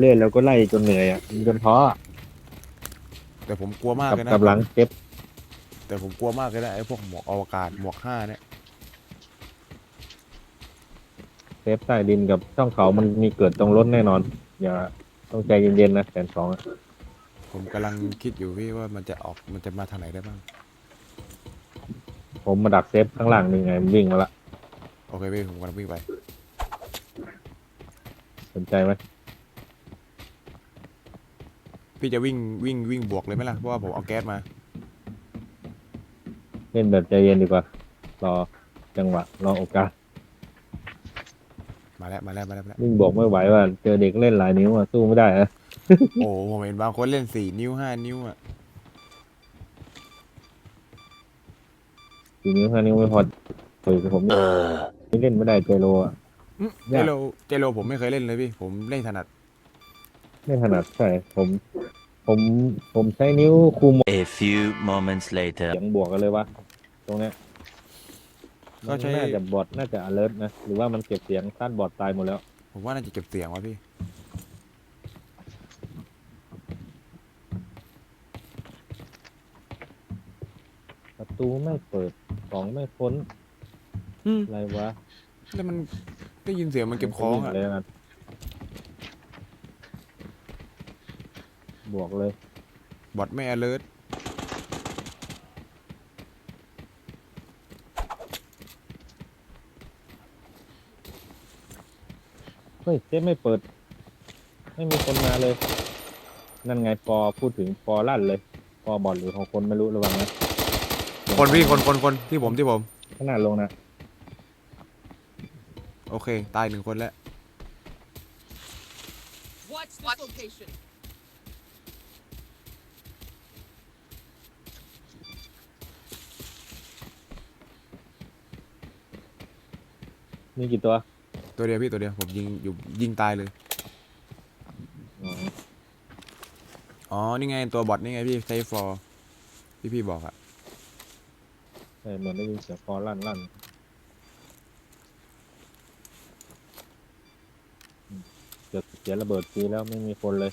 เรื่อยแล้วก็ไล่จนเหนื่อยอะจนท้ออะแต่ผมกลัวมากกับเลยนะกับหลังเก็บแต่ผมกลัวมากเลยนะไอ้พวกหมวกอวกาศหมวกห้าเนี่ยเซฟใต้ดินกับช่องเขามันมีเกิดตรงรถแน่นอน อย่าต้องใจเย็นๆนะแสนสองอะผมกำลังคิดอยู่พี่ว่ามันจะออกมันจะมาทางไหนได้บ้างผมมาดักเซฟข้างล่างนี่ไงมันวิ่งมาละโอเคพี่ผมกำลังวิ่งไปสนใจไหม พี่จะวิ่งวิ่งวิ่งบวกเลยไหมล่ะ เพราะว่าผมเอาแก๊สมา เล่นแบบใจเย็นดีกว่า รอจังหวะ รอโอกาสมาแล้วมาแล้วมาแล้วมาแล้ววิ่งบอกไม่ไหวว่า เจอเด็กเล่นหลายนิ้วอะสู้ไม่ได้อะโอ้โหผมเห็นบางคนเล่นสี่นิ้วห้านิ้วอะสี่นิ้วห้านิ้วไม่พอเออผมไม่เล่นไม่ได้เจโรอะ อื้อเจยากโรเจโรผมไม่เคยเล่นเลยพี่ ผมเล่นถนัด ไม่ถนัดใช่ผม ผมผมใช้นิ้วคุม A few moments later. เสียงบวกกันเลยว่าตรงเนี้ยก็ใช้ น่าจะบอทน่าจะ alert นะ หรือว่ามันเก็บเสียงต้านบอทตายหมดแล้ว ผมว่าน่าจะเก็บเสียงวะพี่ ประตูไม่เปิดของไม่พ้น อืม อะไรวะแล้วมันได้ยินเสียงมันเก็บของอะ เลยนะ บวกเลย บอทไม่ alert เฮ้ยเจ๊ไม่เปิด ไม่มีคนมาเลย นั่นไงปอพูดถึงปอลั่นเลยปอบอลหรือของคนไม่รู้ระวังนะคนพี่คนคนคนที่ผมที่ผม ขนาดลงนะโอเค ตายหนึ่งคนแล้ว Watch this location. มีกี่ตัวตัวเดียวพี่ตัวเดียวผมยิงอยู่ยิงตายเลย อ๋ออ๋อ นี่ไงตัวบอทนี่ไงพี่ใช้ฟอร์ที่พี่บอกอะใช่เหมือนได้ยินเสียงปอลั่นลั่นอืมเดี๋ยวเสียระเบิดทีแล้วไม่มีคนเลย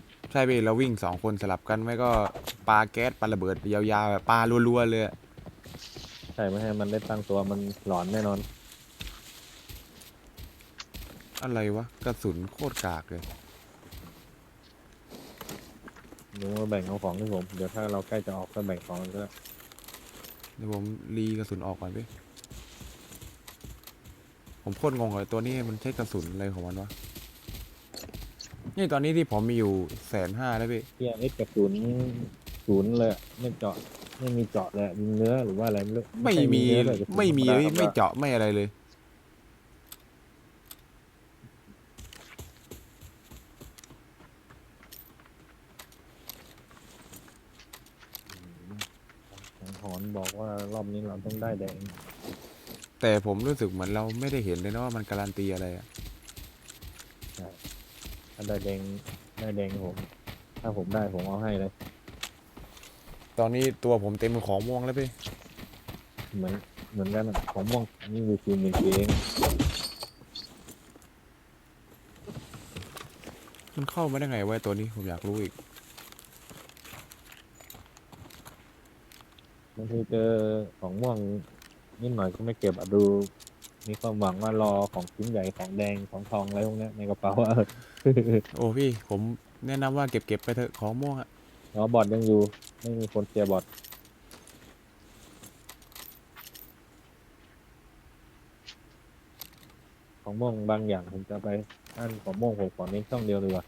ใช่พี่เราวิ่งสองคนสลับกันไม่ก็ปาแก๊สปาระเบิดยาวๆแบบปารัวๆเลยอะใช่ไม่ให้มันได้ตั้งตัวมันหลอนแน่นอน อะไรวะกระสุนโคตรกากเลยหนูมาแบ่งเอาของที่ผม เดี๋ยวถ้าเราใกล้จะออกก็แบ่งของกันก็ได้เดี๋ยวผมรีกระสุนออกก่อนพี่ผมโคตรงงเลยตัวนี้มันใช้กระสุนอะไรของมันวะ นี่ตอนนี้ที่ผมมีอยู่แสนห้าแล้วพี่เที่ยเอ็กกระสุนศูนย์เลยอะไม่เจาะไม่มีเจาะเลยอะยิงเนื้อหรือว่าอะไรไม่รู้ไม่ใช่มีเนื้อเลยกระสุนไม่มีธรรเลยดาไม่ครับเจาะไม่อะไรเลยสังหรณ์บอกว่ารอบนี้เราต้องได้แดงแต่ผมรู้สึกเหมือนเราไม่ได้เห็นเลยนะว่ามันการันตีอะไรอะ ได้แดงได้แดงผม ถ้าผมได้ผมเอาให้เลย ตอนนี้ตัวผมเต็มของม่วงแล้วพี่เหมือนเหมือนกันอะของม่วงนี่คือคิวหนึ่งเองมันเข้ามาได้ไงวะไอ้ตัวนี้ผมอยากรู้อีก บางทีเจอของม่วงนิดหน่อยก็ไม่เก็บอะดู มีความหวังว่ารอของชิ้นใหญ่ของแดงของทองอะไรพวกเนี้ยในกระเป๋าอะโอ้พี่ผมแนะนำว่าเก็บเก็บไปเถอะของม่วงอะแล้วบอดยังอยู่ ไม่มีคนเคลียร์บอดของม่วงบางอย่างผมจะไปอันของม่วงผมขอเน้นช่องเดียวดีกว่า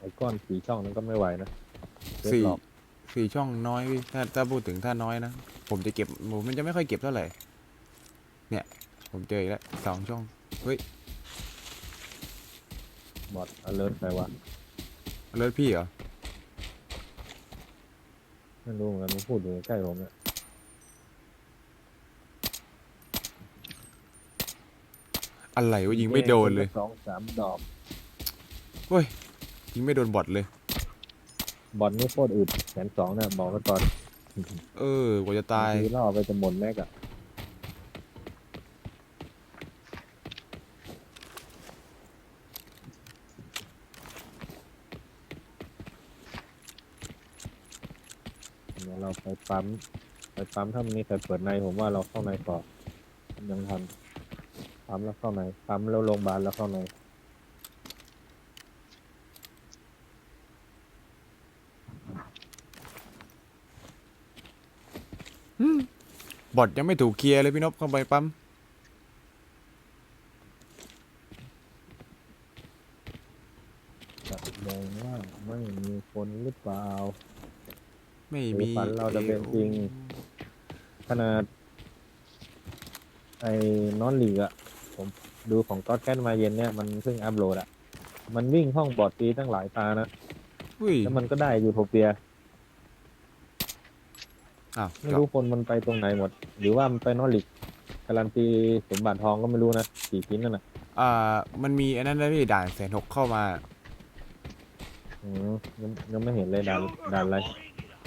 ขอ้ก้อนสีช่องนั้นก็ไม่ไหวนะเซฟสี่หลอก สี่ช่องน้อยพี่ถ้าถ้าพูดถึงถ้าน้อยนะ ผมจะเก็บผมมันจะไม่ค่อยเก็บเท่าไหร่ เนี่ย ผมเจออีกแล้วสองช่อง เฮ้ย บอดอเลิร์ใครวะเลิศพี่เหรอ ไม่รู้เหมือนกันมันพูดอยู่ใกล้ผมเนี่ยอะไรวะยิงไม่โดนเลยสองสามดอกยิงไม่โดนบอทเลย บอลนี่โคตรอึดแสนสองเนี่ยบอกไว้ก่อนเออกว่าจะตาย บงทีล่อไปจะหมดแม็กอะเดี๋ยวเราไปปั๊มไปปั๊มถ้ามันมีใครเปิดในผมว่าเราเข้าในก่อนยังทันปั๊มแล้วเข้าในปั๊มแล้วโรงพยาบาลแล้วเข้าในบอทยังไม่ถูกเคลียร์เลยพี่นพเข้าไปปั๊มแสดงว่าไม่มีคนหรือเปล่า ไม่หรือมีฝันเราจะเป็นจริง ขนาด ไอ้นอนลีกอะผมดูของก็อดแคทมาเย็นเนี่ยมันเพิ่งอัพโหลดอะมันวิ่งห้องบอดตีตั้งหลายตานะอุ้ยแล้วมันก็ได้ยูโทเปียอ้าวไม่รู้คนมันไปตรงไหนหมด หรือว่ามันไปนอนลีกการันตีสมบัติทองก็ไม่รู้นะสี่ชิ้นนั่นน่ะอ่า มันมีอันนั้นนะพี่ด่านแสนหกเข้ามา อืมยังยังไม่เห็นเลยด่านด่านอะไร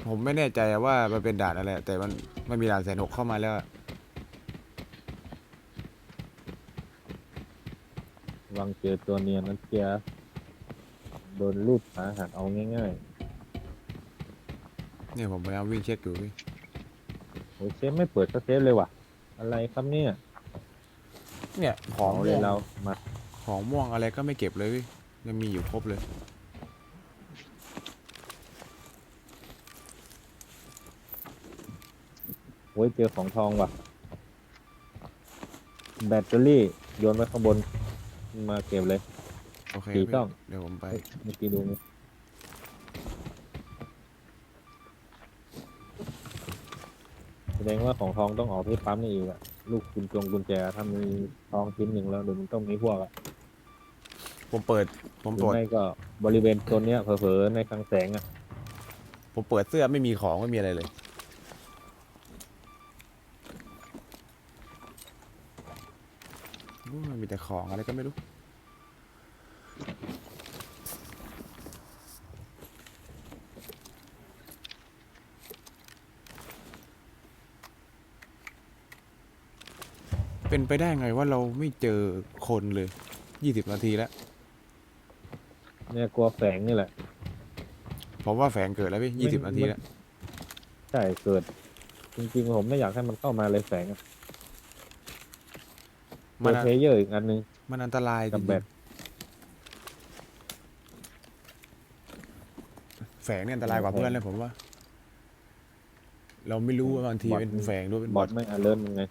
ผมไม่แน่ใจว่ามันเป็นด่านอะไร แต่มันมันมีด่านแสนหกเข้ามาแล้วอะวางเจอตัวเนียนนั้นเจียโดนรูปขาหักเอาง่ายเนี่ยผมพยายามวิ่งเช็คอยู่พี่ๆโอ้ยเซฟไม่เปิดก็เซฟเลยว่ะ อะไรครับเนี่ยเนี่ยของเอาม่เลวยงเรามาของม่วงอะไรก็ไม่เก็บเลยพี่ยังมีอยู่ครบเลย อ้ยเจอของทองว่ะ แบตเตอรี่โยนไว้ข้างบน มาเก็บเลย โอเคสีพี่ต้อง เดี๋ยวผมไป เฮ้ยเมื่อกี้ดูนี่แสดงว่าของทองต้องออกที่ปั๊มนี่อีกอะลูกกุญจงกุญแจถ้ามีทองชิ้นหนึ่งแล้วเดี๋ยวมันต้องมีพวกอะผมเปิด ผมหรืตรอวจไม่ก็บริเวณโซนเนี้ยเผลอๆในคลังแสงอะผมเปิดเสื้อไม่มีของไม่มีอะไรเลยอู้มันมี แต่ของอะไรก็ไม่รู้ เป็นไปได้ไงว่าเราไม่เจอคนเลยยี่สิบนาทีแล้ว เนี่ยกลัวแฝงนี่แหละ ผมว่าแฝงเกิดแล้วพี่ยี่สิบมันนาทีแล้ว ใช่เกิด จริงๆ ผมไม่อยากให้มันเข้ามาเลยแฝงอะ มัตัวนเพลเยอร์อีกอันนึง มันอันตรายจกับริงแบตๆแฝงเนี่ยอันตรายกว่าเพื่อนเลยผมว่า เราไม่รู้ว่าบางทีเป็นแฝงด้วยเป็นบบออททไม่อาเลิร์ยังไง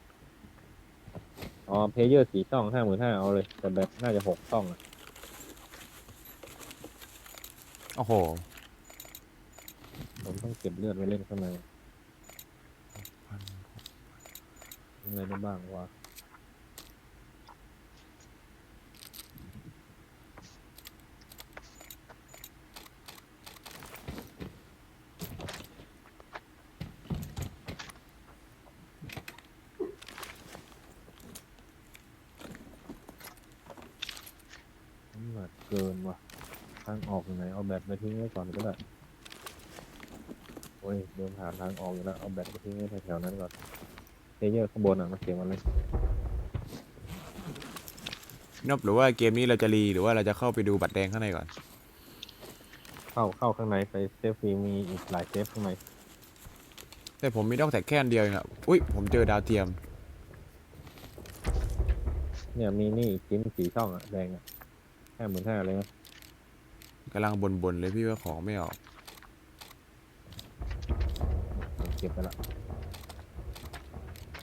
อ๋อเพลเยอร์สี่ช่องห้าหมื่นห้าเอาเลย แต่แบตน่าจะหกช่องอะโอ้โห ผมต้องเก็บเลือดไว้เล่นข้างในอะไรได้บ้างวะ น้ำหนั กเกินว่ะทางออกอยู่ไหนเอาแบตไปทิ้งไว้ก่อนก็ได้โอ้ยเดินผ่านทางออกอยู่แล้วเอาแบตไปทิ้งไว้แถวๆนั้นก่อนเพลเยอร์ข้างบนอะมาเก็บมันเลยนบหรือว่าเกมนี้เราจะรีหรือว่าเราจะเข้าไปดูบัตรแดงข้างในก่อน เข้าเข้าข้างในไปเซฟฟรีมีอีกหลายเซฟข้างในแต่ผมมีดอกแท็กแค่อันเดียวเองอะอุ้ยผมเจอดาวเทียม เนี่ยมีนี่อีกชิ้นสีช่องอะแดงอะ ห้าหมื่นห้าเลยนะกำลังบ่นๆเลยพี่ว่าของไม่ออกผมเก็บไปละ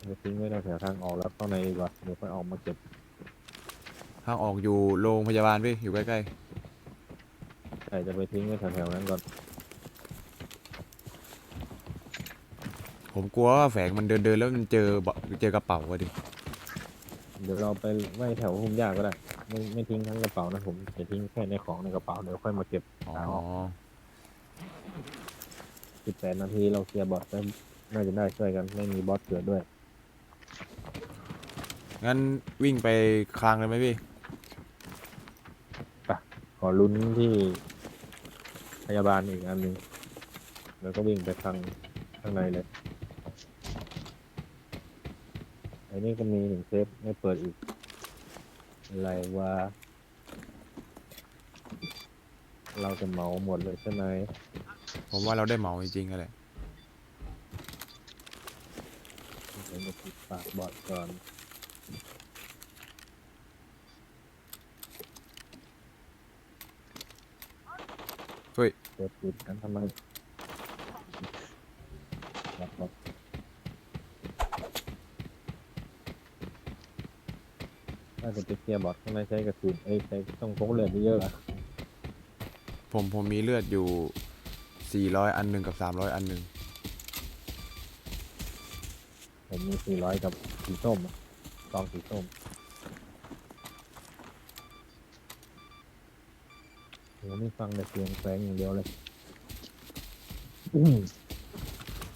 เดี๋ยวทิ้งไว้แถวๆทางออกแล้วเข้าในดีกว่าเดี๋ยวค่อยออกมาเก็บทางออกอยู่โรงพยาบาลพี่อยู่ใกล้แต่รจะไปทิ้งไว้แถวๆนั้นก่อนผมกลัวว่าแฝงมันเดินเดินๆแล้วมันเจอเบาะเจอกระเป๋าอะดิ เดี๋ยวเราไปไว้แถวพุ่มหญ้าก็ได้ ไม่ไม่ทิ้งทั้งกระเป๋านะผมจะทิ้งแค่ในของในกระเป๋าเดี๋ยวค่อยมาเก็บอ๋อหาออกสิบแปดนาทีเราเคลียร์บอสแล้วน่าจะได้ช่วยกันไม่มีบอสเกิดด้วย งั้นวิ่งไปคลังเลยไหมพี่ ขอลุ้นที่พยาบาลอีกอันหนึ่งแล้วก็วิ่งไปทางข้างในเลยไอ้นี่ก็มีหนึ่งเซฟไม่เปิดอีก อะไรว่าเราจะเหมาหมดเลยใช่ไหมผมว่าเราได้เหมาจริงๆกันแหละเดี๋ยวมาปิดปากบอดก่อน เฮ้ย เปิดปิดกันทำไมครับครับ ถ้าจะไปเคลียร์บอดข้างในใช้กระสุนเอ้ยใช้ต้องพกเลือดเยอะๆอะผมผมมีเลือดอยู่ 400 อันหนึ่งกับ 300 อันหนึ่งผมมีสี่ร้อยกับสีส้มอะซองสีส้มโหนี่ฟังแต่เสียงแฝงอย่างเดียวเลยอืม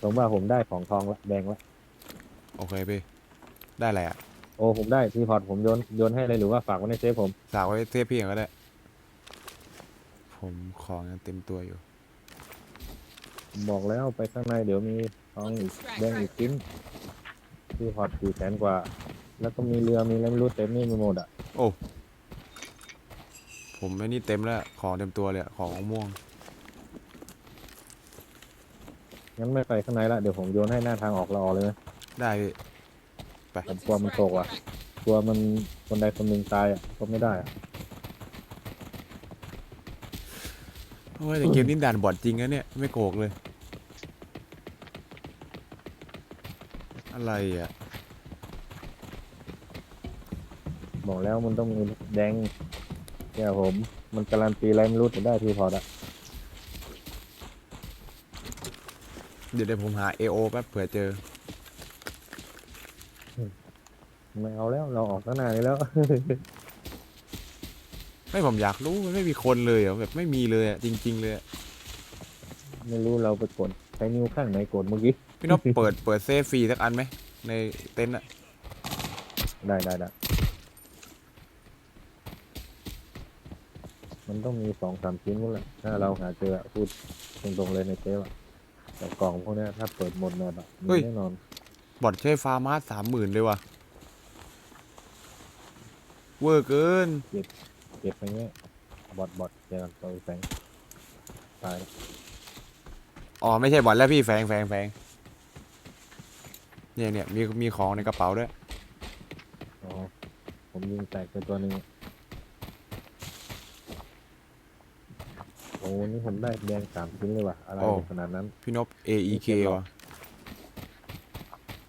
ผมว่าผมได้ของทองละแดงละ โอเคพี่ ได้อะไรอะ โอ้ผมได้ทีพอร์ตผมโยนโยนให้เลยหรือว่าฝากไว้ในเซฟผมสากไว้เทปพี่ก่อนก็ได้ ผมของยังเต็มตัวอยู่ บอกแล้วไปข้างในเดี๋ยวมีทองอีกแดงอีกชิ้นทีพอร์ตสี่แสนกว่า แล้วก็มีเรือมีอะไรไม่รู้เต็มนี่ไปหมดอะโอ้ ผมไม่นี่เต็มแล้ว ของเต็มตัวเลยอะของม่วง งั้นไม่ไปข้างในละเดี๋ยวผมโยนให้หน้าทางออกเราออกเลยนะได้พี่ ผมกลัวมันตกว่ะกลัวมันคนใดคนหนึ่งตายอะก็ไม่ได้อะโอ้ยแต่เกมนี้ด่านบอดจริงนะเนี่ยไม่โกหกเลย อะไรอะบอกแล้วมันต้องมีแดงแก้วผม มันการันตีอะไรไม่รู้แต่ได้ทีพอร์ตอะเดี๋ยวเดี๋ยวผมหา AO แป๊บเผื่อเจอ ไม่เอาแล้วเราออกข้างหน้านี้แล้ว ไม่ผมอยากรู้มันไม่มีคนเลยเหรอแบบไม่มีเลยอะจริง ๆ เลยอะไม่รู้เราไปกดใช้นิ้วข้างไหนกดเมื่อกี้พี่นพเปิดเปิดเซฟฟรีสักอันไหมในเต็นท์อะได้ได้ได้มันต้องมีสองสามชิ้นนู่นแหละถ้าเราหาเจออะพูดตรงๆเลยในเซฟอะแต่กล่องพวกเนี้ยถ้าเปิดหมดแมปอะมีแน่นอน บอดใช้ฟาร์มาสสามหมื่นเลยว่ะ เวอร์เกิน เก็บไปเงี้ยบอดบอดเจอกันตัวแสงตายแล้วอ๋อไม่ใช่บอดแล้วพี่แฟงแฟงแฟงเนี่ยเนี่ยมีมีของในกระเป๋าด้วย อ๋อผมยิงแตกไปตัวหนึ่งโอ้นี่ผมได้แดงสามชิ้นเลยว่ะ อะไรโอ้ ขนาดนั้นพี่นพ AEK ว่ะ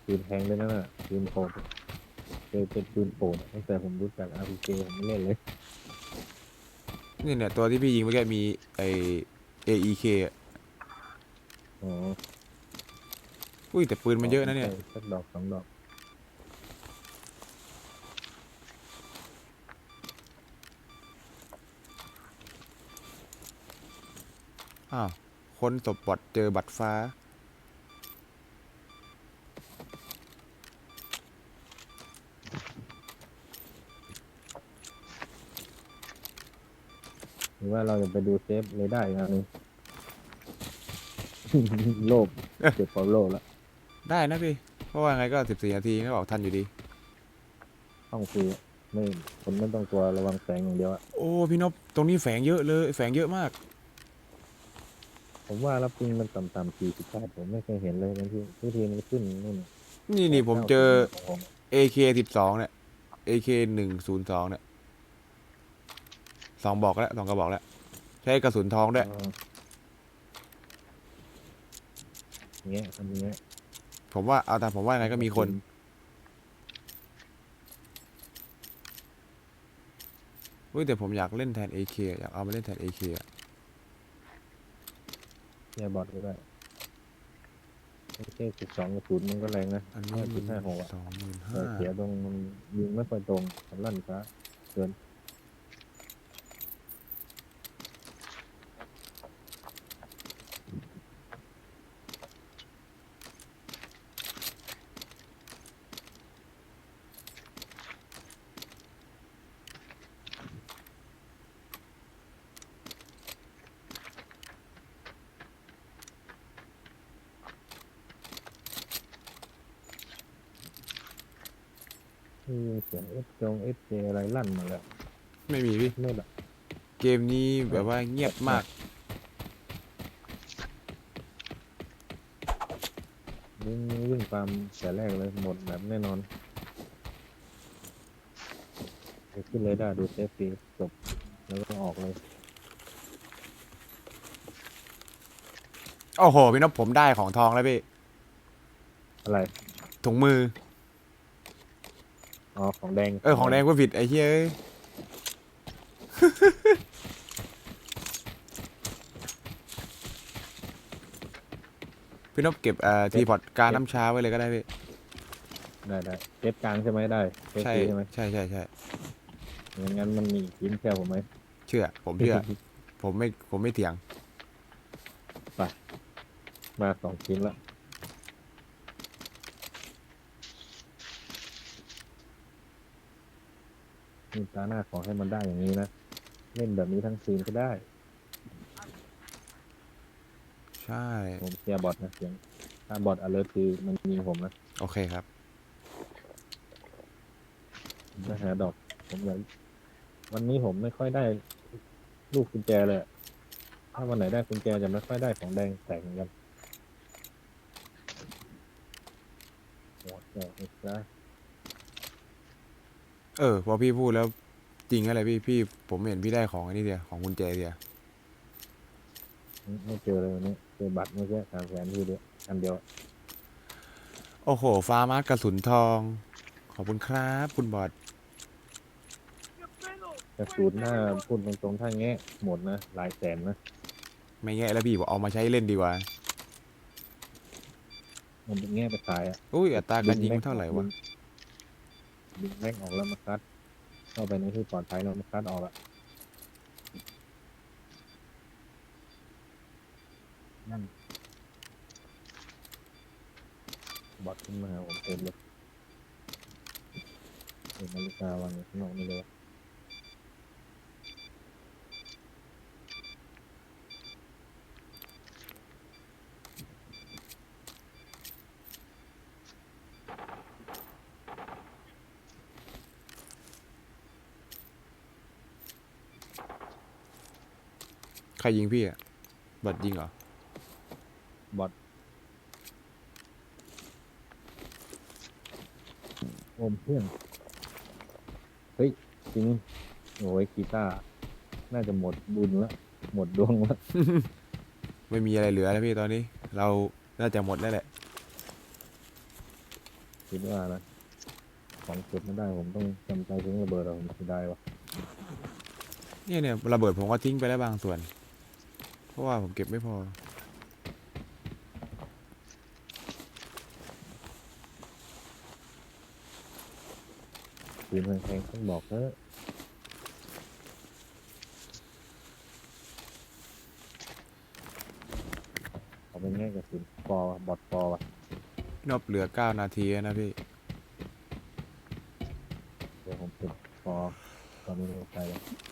ปืนแพงด้วยนั่นน่ะปืนโปรด เคยเป็นปืนโปรดตั้งแต่ผมรู้จัก RPG ผมไม่เล่นเลยนี่เนี่ยตัวที่พี่ยิงเมื่อกี้มีไอ AEK อะอ๋ออุ้ยแต่ปืนมันเยอะนะเนี่ยใช่สักดอกสองดอก อ้าวคนศพบอดเจอบัตรฟ้า รือว่าเราจะไปดูเซฟเลยได้อีกอันหนึงโลภเจ็บปอโลภแล้วได้นะพี่ เพราะว่าไงก็สิบสี่นาทีก็ออกทันอยู่ดี ต้องฟรีอะไม่คนไม่ต้องกลัวระวังแสงอย่างเดียวอะโอ้พี่นพตรงนี้แฝงเยอะเลย แฝงเยอะมาก ผมว่ารับจริงมันต่ำๆสี่สิบแปดผมไม่เคยเห็นเลยบางทีทุกทีมันขึ้นนู่นนี่นี่ผมเจอของผม AK สิบสองเนี่ย AK หนึ่งศูนย์สองเนี่ย สองบอกแล้วสองกระบอกแล้ว ใช้กระสุนทองด้วยอ๋ออย่างเงี้ยทำอย่างเงี้ยผมว่าเอาแต่ผมว่ายังไงก็มีคนอุ้ยแต่ผมอยากเล่นแทน AK อยากเอามาเล่นแทน AK อะยร์บอทก็ได้ไม่ใช่สิบสองกระสุนมันก็แรงนะอันนี้จุดห้าหกอะสองหมื่นแต่ห้าเสียตรงมันยิงไม่ค่อยตรงมันลั่นช้าเกินนี่ จงเอฟเจอะไรลั่นมาแล้วไม่มีพี่ ไม่แบบเกมนี้แบบว่าเงียบมาก วิ่งวิ่งตามแต่แรกเลยหมดแบบแน่นอนไปขึ้นเลยได้ดูเซฟตี้จบแล้วก็ออกเลยโอ้โห พี่นพผมได้ของทองแล้วพี่ อะไรถุงมือ อ๋อของแดงเออของแดงก็ผิดไอ้เหี้ยเอ้ย พี่นพเก็บเอ่อทีพอร์ตการน้ำชาไว้เลยก็ได้พี่ ได้ได้เซฟกลางใช่ไหมได้เซฟใช่ตี้ใช่ไหมใช่ใช่ใช่อย่างนั้นมันมีอีกชิ้นเชื่อผมไหมเชื่อ ผมเชื่อ ผมไม่ผมไม่เถียง มาสองชิ้นละ นี่ตาหน้าขอให้มันได้อย่างนี้นะ เล่นแบบนี้ทั้งซีนก็ได้ ใช่ ผมเชียร์บอทนะเสียง ถ้าบอทอเลิร์คือมันยิงผมนะโอเคครับผมจะหาดอก ผมอยากวันนี้ผมไม่ค่อยได้ลูกกุญแจเลยอะถ้าวันไหนได้กุญแจจะไม่ค่อยได้ของแดงแตกเหมือนกันโอ้แจกนะจ๊ะ เออ พอพี่พูดแล้วจริงอะไรพี่พี่ผมเห็นพี่ได้ของอันนี้เดียวของกุญแจเดียวไม่ไม่เจอเลยวันนี้เจอบัตรเมื่อกี้สามแสนทีเดียวอันเดียวโอ้โห ฟ้ามาร์กกระสุนทอง ขอบคุณครับ คุณบอดกระสุนหน้าพูดตรงๆถ้าแงะหมดนะหลายแสนนะไม่แง่แล้วพี่บอกเอามาใช้เล่นดีกว่ามันเป็นแง่ไปขายอะอุ้ยอัตราการยิงแม็มันเท่าไหร่วะ ดึงแม็กออกแล้วมาคัดเข้าไปในที่ปลอดภัยแล้วมาคัดออกละนั่นบอดขึ้นมาหาผมเต็มเลยเห็นนาฬิกาวางอยู่ข้างนอกนี่เลยวะ ใครยิงพี่อะบอดยิงเหรอ บอทโอมเพื่อนเฮ้ยจริงโอ้ยกีตาร์น่าจะหมดบุญแล้ว หมดดวงแล้วไม่มีอะไรเหลือแล้วพี่ตอนนี้ เราน่าจะหมดแล้วแหละ คิดว่านะของเก็บไม่ได้ผมต้องจำใจทิ้งระเบิดเอาผมเสียดายวะเนี่ยเนี่ยระเบิดผมก็ทิ้งไปแล้วบางส่วนเพ ราะว่าผมเก็บไม่พอ ปืนแพงๆต้องบอกเถอะเอาไปแง่กับสุนฟอร์บอทฟอร์ว่ะนบเหลือเก้านาทีแล้วนะพี่ เดี๋ยวผมติดฟอร์ตอนนี้ลงไปแล้ว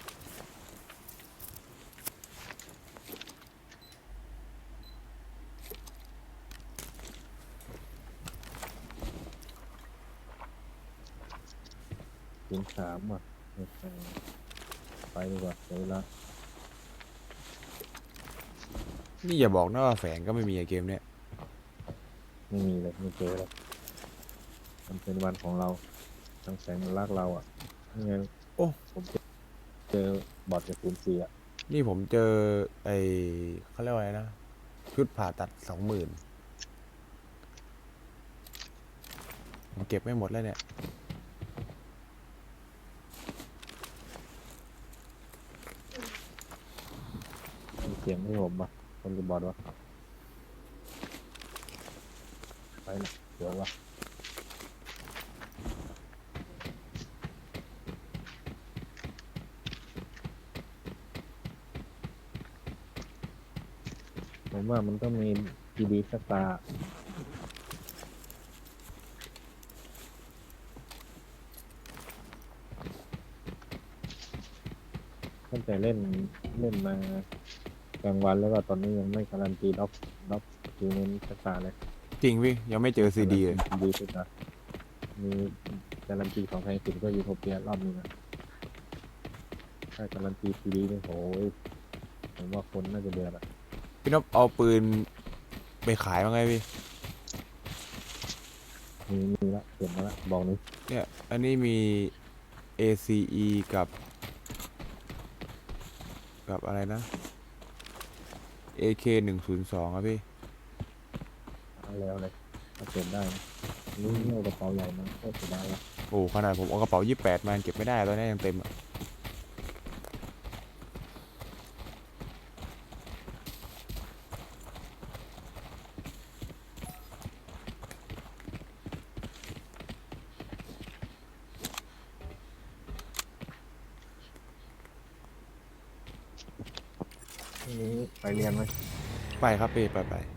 ถึงสามอะโอเคไปดีกว่าเดี๋ยวเวลานี่อย่าบอกนะว่าแฝงก็ไม่มีไอเกมเนี้ยไม่มีเลยไม่เจอเลยมันเป็นวันของเราทั้งแสงมันลากเราอะนี่ไงโอ้ผมเจอเจอบอดกับคูณสี่อะนี่ผมเจอไอเขาเรียกว่าอะไรนะชุดผ่าตัดสองหมื่นผมเก็บไม่หมดแล้วเนี่ย สียงให้ผมปะคนหรือบอดวะไปนะเดี๋ยววะผมว่ามันต้องมีดีๆสักตาตั้งแต่เล่นเล่นมา กลางวันแล้วก็ตอนนี้ยังไม่การันตีล็อกล็อกคิวเน้นสักตาเลยจริงพี่ยังไม่เจอซีดีเลยดีสุดนะมีการันตีของแพงสุดก็ยูโทเปียรอบนึงอะถ้าการันตีซีดีนี่โหยผมว่าคนน่าจะเดือดอะพี่นพเอาปืนไปขายมั้างไงพี่มีมีละเห็นมาละบอกหนึงเนี่ยอันนี้มี ACE กับ กับอะไรนะ AK หนึ่งศูนย์สองครับพี่เอาแล้วเลยถ้าเก็บได้นะนี่เอากระเป๋าใหญ่มาก็เสียดายละโอ้ขนาดผมเอากระเป๋ายี่แปดมายังเก็บไม่ได้ตอนนี้ยังเต็มอะ นี่ไป เรียนไหมไปครับพี่ไปไปไป